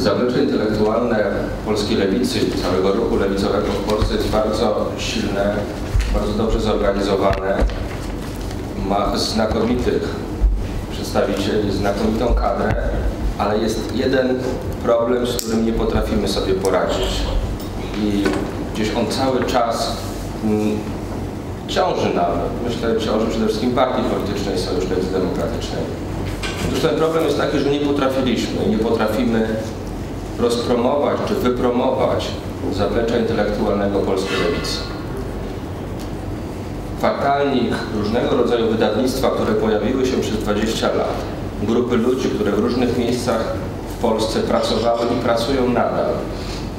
Zaplecze intelektualne polskiej lewicy całego ruchu lewicowego w Polsce jest bardzo silne, bardzo dobrze zorganizowane. Ma znakomitych przedstawicieli, znakomitą kadrę, ale jest jeden problem, z którym nie potrafimy sobie poradzić. I gdzieś on cały czas mm, ciąży nam, myślę, ciąży przede wszystkim partii politycznej Sojusz Lewicy Demokratycznej. Otóż ten problem jest taki, że nie potrafiliśmy, nie potrafimy rozpromować czy wypromować zaplecza intelektualnego polskiej lewicy. Fatalnik różnego rodzaju wydawnictwa, które pojawiły się przez 20 lat, grupy ludzi, które w różnych miejscach w Polsce pracowały i pracują nadal,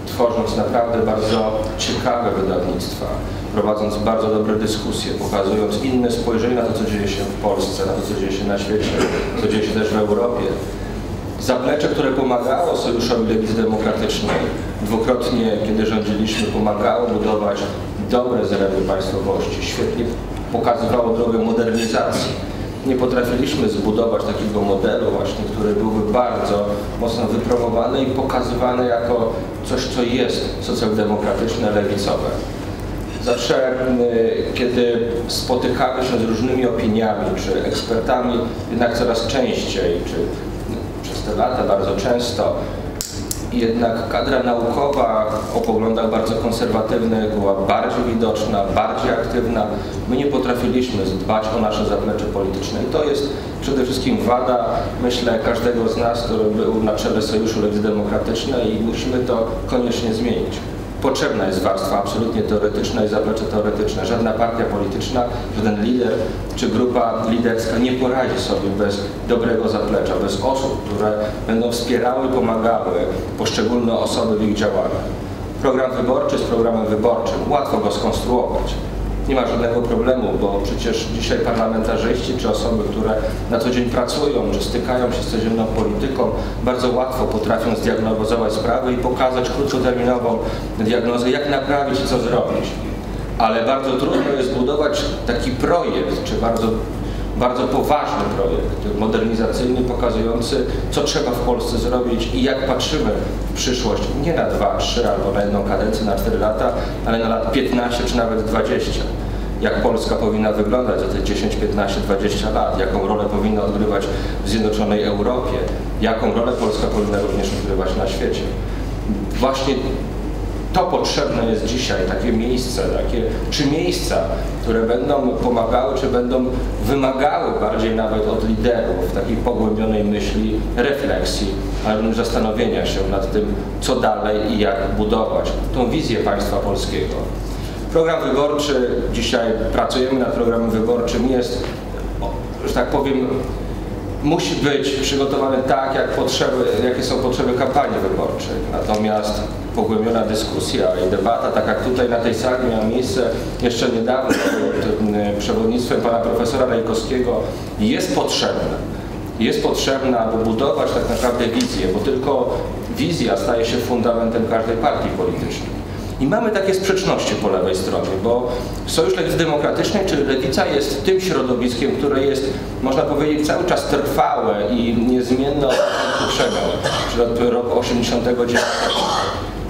tworząc naprawdę bardzo ciekawe wydawnictwa, prowadząc bardzo dobre dyskusje, pokazując inne spojrzenie na to, co dzieje się w Polsce, na to, co dzieje się na świecie, co dzieje się też w Europie. Zaplecze, które pomagało Sojuszowi Lewicy Demokratycznej, dwukrotnie, kiedy rządziliśmy, pomagało budować dobre zręby państwowości, świetnie pokazywało drogę modernizacji. Nie potrafiliśmy zbudować takiego modelu właśnie, który byłby bardzo mocno wypromowany i pokazywany jako coś, co jest socjaldemokratyczne, lewicowe. Zawsze, kiedy spotykamy się z różnymi opiniami czy ekspertami, jednak coraz częściej, czy te lata bardzo często, jednak kadra naukowa o poglądach bardzo konserwatywnych była bardziej widoczna, bardziej aktywna. My nie potrafiliśmy dbać o nasze zaplecze polityczne. I to jest przede wszystkim wada, myślę, każdego z nas, który był na czele Sojuszu Lewicy Demokratycznej i musimy to koniecznie zmienić potrzebna jest warstwa absolutnie teoretyczna i zaplecze teoretyczne. Żadna partia polityczna, żaden lider czy grupa liderska nie poradzi sobie bez dobrego zaplecza, bez osób, które będą wspierały pomagały poszczególne osoby w ich działaniach. Program wyborczy z programem wyborczym. Łatwo go skonstruować nie ma żadnego problemu, bo przecież dzisiaj parlamentarzyści czy osoby, które na co dzień pracują, czy stykają się z codzienną polityką, bardzo łatwo potrafią zdiagnozować sprawy i pokazać krótkoterminową diagnozę, jak naprawić i co zrobić. Ale bardzo trudno jest zbudować taki projekt, czy bardzo bardzo poważny projekt modernizacyjny, pokazujący, co trzeba w Polsce zrobić i jak patrzymy w przyszłość, nie na 2, 3 albo na jedną kadencję, na 4 lata, ale na lat 15 czy nawet 20 jak Polska powinna wyglądać za te 10, 15, 20 lat, jaką rolę powinna odgrywać w Zjednoczonej Europie, jaką rolę Polska powinna również odgrywać na świecie. Właśnie to potrzebne jest dzisiaj, takie miejsce, takie, czy miejsca, które będą pomagały, czy będą wymagały bardziej nawet od liderów takiej pogłębionej myśli, refleksji, ale zastanowienia się nad tym, co dalej i jak budować tą wizję państwa polskiego. Program wyborczy, dzisiaj pracujemy nad programem wyborczym, jest, że tak powiem, musi być przygotowany tak, jak potrzeby, jakie są potrzeby kampanii wyborczej. Natomiast pogłębiona dyskusja i debata, tak jak tutaj na tej sali miała miejsce jeszcze niedawno pod e, przewodnictwem pana profesora Rejkowskiego, jest potrzebna. Jest potrzebna, aby budować tak naprawdę wizję, bo tylko wizja staje się fundamentem każdej partii politycznej. I mamy takie sprzeczności po lewej stronie, bo Sojusz Lewicy Demokratycznej, czy Lewica jest tym środowiskiem, które jest, można powiedzieć, cały czas trwałe i niezmienne od początku czyli od roku 89.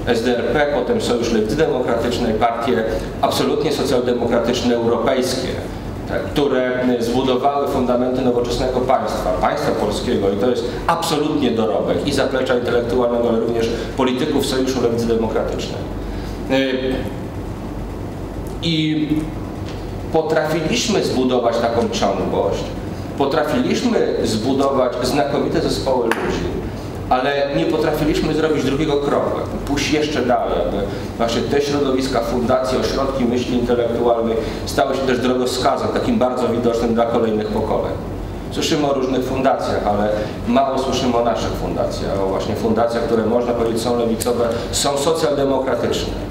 SDRP, potem Sojusz Lewicy Demokratycznej, partie absolutnie socjaldemokratyczne europejskie, które zbudowały fundamenty nowoczesnego państwa, państwa polskiego i to jest absolutnie dorobek i zaplecza intelektualnego, ale również polityków Sojuszu Lewicy Demokratycznej. Y, I potrafiliśmy zbudować taką ciągłość, potrafiliśmy zbudować znakomite zespoły ludzi, ale nie potrafiliśmy zrobić drugiego kroku, pójść jeszcze dalej, aby właśnie te środowiska, fundacje, ośrodki myśli intelektualnej stały się też drogowskazem, takim bardzo widocznym dla kolejnych pokoleń. Słyszymy o różnych fundacjach, ale mało słyszymy o naszych fundacjach, o właśnie fundacjach, które można powiedzieć są lewicowe, są socjaldemokratyczne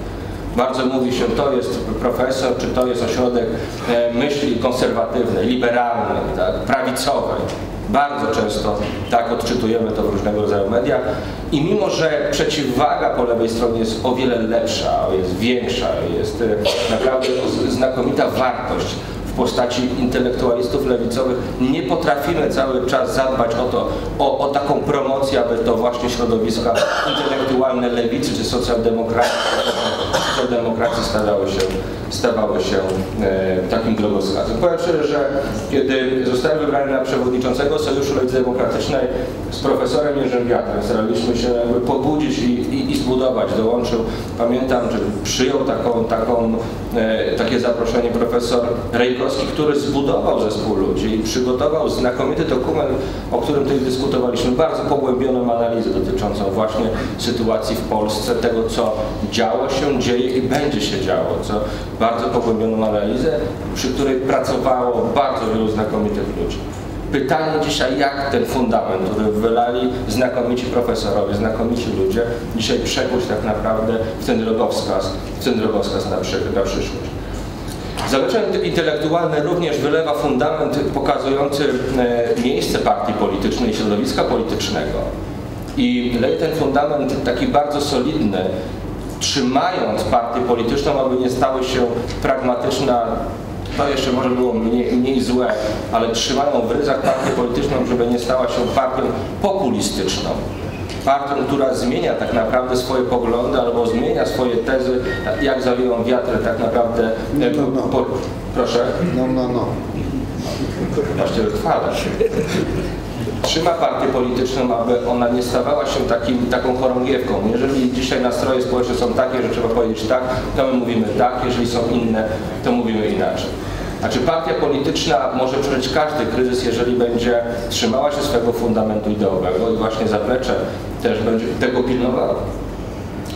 bardzo mówi się, to jest profesor, czy to jest ośrodek e, myśli konserwatywnej, liberalnej, tak, prawicowej. Bardzo często tak odczytujemy to w różnego rodzaju mediach i mimo, że przeciwwaga po lewej stronie jest o wiele lepsza, jest większa, jest e, naprawdę znakomita wartość w postaci intelektualistów lewicowych nie potrafimy cały czas zadbać o to, o, o taką promocję, aby to właśnie środowiska intelektualne lewicy czy socjaldemokracji stawały się, stawały się e, takim drogowskazem. Powiem szczerze, że kiedy zostałem wybrany na przewodniczącego Sojuszu Lewicy Demokratycznej z profesorem Jerzym Wiatrem, staraliśmy się jakby pobudzić i, i, i zbudować, dołączył, pamiętam, że przyjął taką, taką, e, takie zaproszenie profesor Rejkowski, który zbudował zespół ludzi i przygotował znakomity dokument, o którym tutaj dyskutowaliśmy, bardzo pogłębioną analizę dotyczącą właśnie sytuacji w Polsce, tego co działo się, dzieje i będzie się działo, co bardzo pogłębioną analizę, przy której pracowało bardzo wielu znakomitych ludzi. Pytanie dzisiaj, jak ten fundament, który wylali znakomici profesorowie, znakomici ludzie, dzisiaj przekuć tak naprawdę w ten drogowskaz, w ten drogowskaz na, na przyszłość. Zalecenie intelektualne również wylewa fundament pokazujący e, miejsce partii politycznej i środowiska politycznego. I leje ten fundament taki bardzo solidny, trzymając partię polityczną, aby nie stały się pragmatyczna to jeszcze może było mniej, mniej, złe, ale trzymają w ryzach partię polityczną, żeby nie stała się partią populistyczną. Partią, która zmienia tak naprawdę swoje poglądy albo zmienia swoje tezy, jak zawieją wiatr tak naprawdę. No, no, no. Po, proszę? No, no, no. Właśnie chwalę trzyma partię polityczną, aby ona nie stawała się takim, taką chorągiewką. Jeżeli dzisiaj nastroje społeczne są takie, że trzeba powiedzieć tak, to my mówimy tak, jeżeli są inne, to mówimy inaczej. Znaczy partia polityczna może przeżyć każdy kryzys, jeżeli będzie trzymała się swojego fundamentu ideowego i właśnie zaplecze też będzie tego pilnowało.